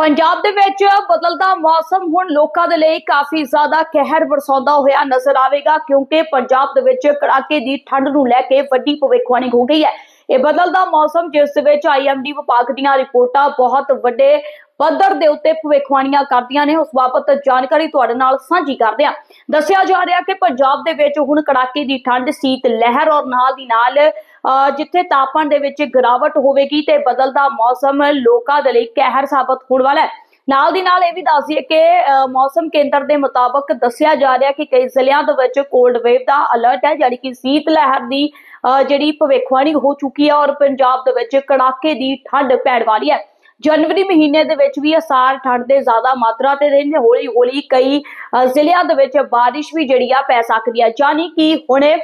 ਪੰਜਾਬ ਦੇ ਵਿੱਚ ਬਦਲਦਾ ਮੌਸਮ ਹੁਣ ਲੋਕਾਂ ਦੇ ਲਈ ਕਾਫੀ ਜ਼ਿਆਦਾ ਕਹਿਰ ਵਰਸਾਉਂਦਾ ਹੋਇਆ ਨਜ਼ਰ ਆਵੇਗਾ, ਕਿਉਂਕਿ ਪੰਜਾਬ ਦੇ ਵਿੱਚ ਕੜਾਕੇ ਦੀ ਠੰਡ ਨੂੰ ਲੈ ਕੇ ਵੱਡੀ ਭਵਿੱਖਬਾਣੀ ਹੋ ਗਈ ਹੈ। ਇਹ ਬਦਲਦਾ ਮੌਸਮ ਜਿਸ ਦੇ ਵਿੱਚ ਆਈਐਮਡੀ ਵਿਭਾਗ ਦੀਆਂ ਰਿਪੋਰਟਾਂ ਬਹੁਤ ਵੱਡੇ ਪੱਧਰ ਦੇ ਉੱਤੇ ਭਵਿੱਖਬਾਣੀਆਂ ਕਰਦੀਆਂ ਨੇ, ਉਸ ਬਾਬਤ ਜਾਣਕਾਰੀ ਤੁਹਾਡੇ ਨਾਲ ਸਾਂਝੀ ਕਰਦੇ ਹਾਂ। ਦੱਸਿਆ ਜਾ ਰਿਹਾ ਕਿ ਪੰਜਾਬ ਦੇ ਵਿੱਚ ਹੁਣ ਕੜਾਕੇ ਦੀ ਠੰਡ, ਸੀਤ, ਲਹਿਰ ਔਰ ਨਾਲ ਦੀ ਨਾਲ ਜਿੱਥੇ ਤਾਪਮਾਨ ਦੇ ਵਿੱਚ ਗਿਰਾਵਟ ਹੋਵੇਗੀ ਤੇ ਬਦਲਦਾ ਮੌਸਮ ਲੋਕਾਂ ਦੇ ਲਈ ਕਹਿਰ ਸਾਬਤ ਹੋਣ ਵਾਲਾ ਹੈ। ਨਾਲ ਦੀ ਨਾਲ ਇਹ ਵੀ ਦੱਸ ਦਈਏ ਕਿ ਮੌਸਮ ਕੇਂਦਰ ਦੇ ਮੁਤਾਬਕ ਦੱਸਿਆ ਜਾ ਰਿਹਾ ਕਿ ਕਈ ਜ਼ਿਲ੍ਹਿਆਂ ਦੇ ਵਿੱਚ ਕੋਲਡ ਵੇਵ ਦਾ ਅਲਰਟ ਹੈ, ਯਾਨੀ ਕਿ ਸੀਤ ਲਹਿਰ ਦੀ ਜਿਹੜੀ ਭਵਿੱਖਬਾਣੀ ਹੋ ਚੁੱਕੀ ਹੈ ਔਰ ਪੰਜਾਬ ਦੇ ਵਿੱਚ ਕੜਾਕੇ ਦੀ ਠੰਡ ਪੈਣ ਵਾਲੀ ਹੈ। ਜਨਵਰੀ ਮਹੀਨੇ ਦੇ ਵਿੱਚ ਵੀ ਅਸਾਰ ਠੰਡ ਦੇ ਜ਼ਿਆਦਾ ਮਾਤਰਾ ਤੇ ਰਹਿੰਦੇ ਹੌਲੀ ਹੌਲੀ ਕਈ ਜ਼ਿਲ੍ਹਿਆਂ ਦੇ ਵਿੱਚ ਬਾਰਿਸ਼ ਵੀ ਜਿਹੜੀ ਆ ਪੈ ਸਕਦੀ ਹੈ ਯਾਨੀ ਕਿ ਹੁਣੇ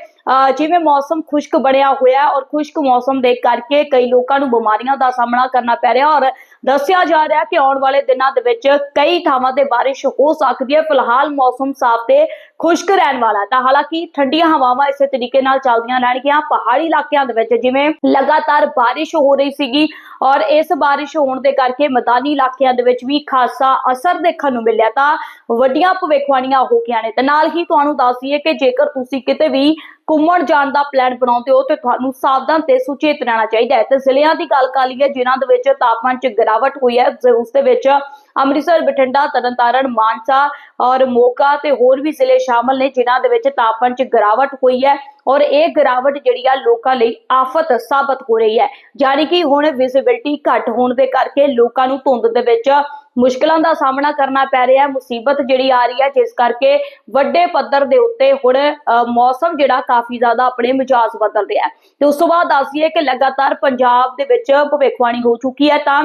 ਜਿਵੇਂ ਮੌਸਮ ਖੁਸ਼ਕ ਬਣਿਆ ਹੋਇਆ ਔਰ ਖੁਸ਼ਕ ਮੌਸਮ ਦੇ ਕਰਕੇ ਕਈ ਲੋਕਾਂ ਨੂੰ ਬਿਮਾਰੀਆਂ ਦਾ ਸਾਹਮਣਾ ਕਰਨਾ ਪੈ ਰਿਹਾ ਔਰ ਦੱਸਿਆ ਜਾ ਰਿਹਾ ਕਿ ਆਉਣ ਵਾਲੇ ਦਿਨਾਂ ਦੇ ਵਿੱਚ ਕਈ ਥਾਵਾਂ ਤੇ ਬਾਰਿਸ਼ ਹੋ ਸਕਦੀ ਹੈ। ਫਿਲਹਾਲ ਮੌਸਮ ਸਾਫ਼ ਤੇ ਖੁਸ਼ਕ ਰਹਿਣ ਵਾਲਾ ਹੈ। ਤਾਂ ਹਾਲਾਂਕਿ ਠੰਡੀਆਂ ਹਵਾਵਾਂ ਇਸੇ ਤਰੀਕੇ ਨਾਲ ਚੱਲਦੀਆਂ ਰਹਿਣਗੀਆਂ। ਪਹਾੜੀ ਇਲਾਕਿਆਂ ਦੇ ਵਿੱਚ ਜਿਵੇਂ ਲਗਾਤਾਰ ਬਾਰਿਸ਼ ਹੋ ਰਹੀ ਸੀਗੀ ਔਰ ਇਸ ਬਾਰਿਸ਼ ਹੋਣ ਦੇ ਕਰਕੇ ਮੈਦਾਨੀ ਇਲਾਕਿਆਂ ਦੇ ਵਿੱਚ ਵੀ ਖਾਸਾ ਅਸਰ ਦੇਖਣ ਨੂੰ ਮਿਲਿਆ। ਤਾਂ ਵੱਡੀਆਂ ਭਵਿੱਖਬਾਣੀਆਂ ਹੋ ਗਈਆਂ ਨੇ। ਤੇ ਨਾਲ ਹੀ ਤੁਹਾਨੂੰ ਦੱਸ ਦਈਏ ਕਿ ਜੇਕਰ ਤੁਸੀਂ ਕਿਤੇ ਵੀ ਘੁੰਮਣ ਜਾਣ ਦਾ ਪਲਾਨ ਬਣਾਉਂਦੇ ਹੋ ਤੇ ਤੁਹਾਨੂੰ ਸਾਵਧਾਨ ਤੇ ਸੁਚੇਤ ਰਹਿਣਾ ਚਾਹੀਦਾ ਹੈ। ਤੇ ਜ਼ਿਲ੍ਹਿਆਂ ਦੀ ਗੱਲ ਕਰ ਲਈਏ, ਜਿਨ੍ਹਾਂ ਦੇ ਵਿੱਚ ਤਾਪਮਾਨ 'ਚ ਗਿਰਾਵਟ ਹੋਈ ਹੈ, ਜ- ਉਸ ਦੇ ਵਿੱਚ ਅੰਮ੍ਰਿਤਸਰ ਬਠਿੰਡਾ ਤਰਨਤਾਰਨ ਮਾਨਸਾ ਔਰ ਮੋਗਾ ਤੇ ਹੋਰ ਵੀ ਜ਼ਿਲ੍ਹੇ ਸ਼ਾਮਲ ਨੇ ਜਿਨ੍ਹਾਂ ਦੇ ਵਿੱਚ ਤਾਪਮਾਨ 'ਚ ਗਿਰਾਵਟ ਹੋਈ ਹੈ ਔਰ ਇਹ ਗਿਰਾਵਟ ਜਿਹੜੀ ਆ ਲੋਕਾਂ ਲਈ ਆਫਤ ਸਾਬਤ ਹੋ ਰਹੀ ਹੈ। ਯਾਨੀ ਕਿ ਹੁਣ ਵਿਜ਼ਿਬਿਲਟੀ ਘੱਟ ਹੋਣ ਦੇ ਕਰਕੇ ਲੋਕਾਂ ਨੂੰ ਧੁੰਦ ਦੇ ਵਿੱਚ ਮੁਸ਼ਕਲਾਂ ਦਾ ਸਾਹਮਣਾ ਕਰਨਾ ਪੈ ਰਿਹਾ ਹੈ। ਮੁਸੀਬਤ ਜਿਹੜੀ ਆ ਰਹੀ ਹੈ ਜਿਸ ਕਰਕੇ ਵੱਡੇ ਪੱਧਰ ਦੇ ਉੱਤੇ ਹੁਣ ਅ, ਮੌਸਮ ਜਿਹੜਾ ਕਾਫੀ ਜ਼ਿਆਦਾ ਆਪਣੇ ਮਿਜਾਜ਼ ਬਦਲ ਰਿਹਾ ਹੈ। ਤੇ ਉਸ ਤੋਂ ਬਾਅਦ ਦੱਸੀਏ ਕਿ ਲਗਾਤਾਰ ਪੰਜਾਬ ਦੇ ਵਿੱਚ ਭਵਿੱਖਬਾਣੀ ਹੋ ਚੁੱਕੀ ਹੈ ਤਾਂ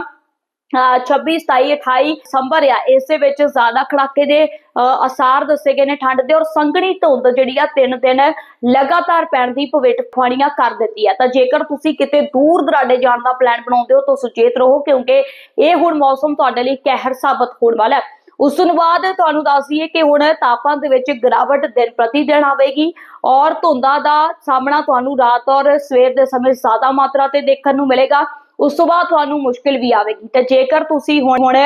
26 27 28 ਦਸੰਬਰ ਆ ਇਸ ਦੇ ਵਿੱਚ ਜ਼ਿਆਦਾ ਖੜਾਕੇ ਦੇ ਅ, ਅਸਾਰ ਦੱਸੇ ਗਏ ਨੇ ਠੰਡ ਦੇ ਔਰ ਸੰਘਣੀ ਧੁੰਦ ਜਿਹੜੀ ਆ ਤਿੰਨ ਦਿਨ ਲਗਾਤਾਰ ਪੈਣ ਦੀ ਭਵਿੱਖਬਾਣੀਆਂ ਕਰ ਦਿੱਤੀ ਹੈ ਤਾਂ ਜੇਕਰ ਤੁਸੀਂ ਕਿਤੇ ਦੂਰ ਦਰਾਡੇ ਜਾਣ ਦਾ ਪਲਾਨ ਬਣਾਉਂਦੇ ਹੋ ਤਾਂ ਸੁਚੇਤ ਰਹੋ ਕਿਉਂਕਿ ਇਹ ਹੁਣ ਮੌਸਮ ਤੁਹਾਡੇ ਲਈ ਕਹਿਰ ਸਾਬਤ ਹੋਣ ਵਾਲਾ ਹੈ। ਉਸ ਤੋਂ ਬਾਅਦ ਤੁਹਾਨੂੰ ਦੱਸ ਦਈਏ ਕਿ ਹੁਣ ਤਾਪਮਾਨ ਦੇ ਵਿੱਚ ਗਿਰਾਵਟ ਦਿਨ ਪ੍ਰਤੀ ਦਿਨ ਆਵੇਗੀ ਔਰ ਧੁੰਦਾਂ ਦਾ ਸਾਹਮਣਾ ਤੁਹਾਨੂੰ ਰਾਤ ਔਰ ਸਵੇਰ ਦੇ ਸਮੇਂ ਜ਼ਿਆਦਾ ਮਾਤਰਾ ਤੇ ਦੇਖਣ ਨੂੰ ਮਿਲੇਗਾ। ਉਸ ਤੋਂ ਬਾਅਦ ਤੁਹਾਨੂੰ ਮੁਸ਼ਕਿਲ ਵੀ ਆਵੇਗੀ। ਤੇ ਜੇਕਰ ਤੁਸੀਂ ਹੁਣ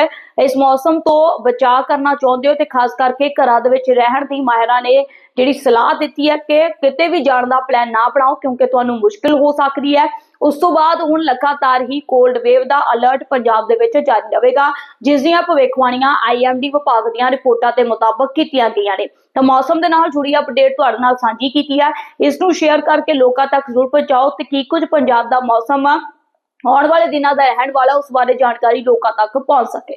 ਇਸ ਮੌਸਮ ਤੋਂ ਬਚਾਅ ਕਰਨਾ ਚਾਹੁੰਦੇ ਹੋ ਤੇ ਖਾਸ ਕਰਕੇ ਘਰਾਂ ਦੇ ਵਿੱਚ ਰਹਿਣ ਦੀ ਮਾਹਿਰਾਂ ਨੇ ਜਿਹੜੀ ਸਲਾਹ ਦਿੱਤੀ ਹੈ ਕਿ ਕਿਤੇ ਵੀ ਜਾਣ ਦਾ ਪਲਾਨ ਨਾ ਬਣਾਓ ਕਿਉਂਕਿ ਤੁਹਾਨੂੰ ਮੁਸ਼ਕਿਲ ਹੋ ਸਕਦੀ ਹੈ। ਉਸ ਤੋਂ ਬਾਅਦ ਹੁਣ ਲਗਾਤਾਰ ਹੀ ਕੋਲਡ ਵੇਵ ਦਾ ਅਲਰਟ ਪੰਜਾਬ ਦੇ ਵਿੱਚ ਜਾਰੀ ਰਹੇਗਾ, ਜਿਸ ਦੀਆਂ ਭਵਿੱਖਬਾਣੀਆਂ ਆਈਐਮਡੀ ਵਿਭਾਗ ਦੀਆਂ ਰਿਪੋਰਟਾਂ ਦੇ ਮੁਤਾਬਕ ਕੀਤੀਆਂ ਗਈਆਂ ਨੇ। ਤਾਂ ਮੌਸਮ ਦੇ ਨਾਲ ਜੁੜੀ ਅਪਡੇਟ ਤੁਹਾਡੇ ਨਾਲ ਸਾਂਝੀ ਕੀਤੀ ਹੈ। ਇਸ ਨੂੰ ਸ਼ੇਅਰ ਕਰਕੇ ਲੋਕਾਂ ਤੱਕ ਜ਼ਰੂਰ ਪਹੁੰਚਾਓ ਤੇ ਕੀ ਕੁਝ ਪੰਜਾਬ ਦਾ ਮੌਸਮ ਆਉਣ ਵਾਲੇ ਦਿਨਾਂ ਦਾ ਰਹਿਣ ਵਾਲਾ ਉਸ ਬਾਰੇ ਜਾਣਕਾਰੀ ਲੋਕਾਂ ਤੱਕ ਪਹੁੰਚ ਸਕੇ।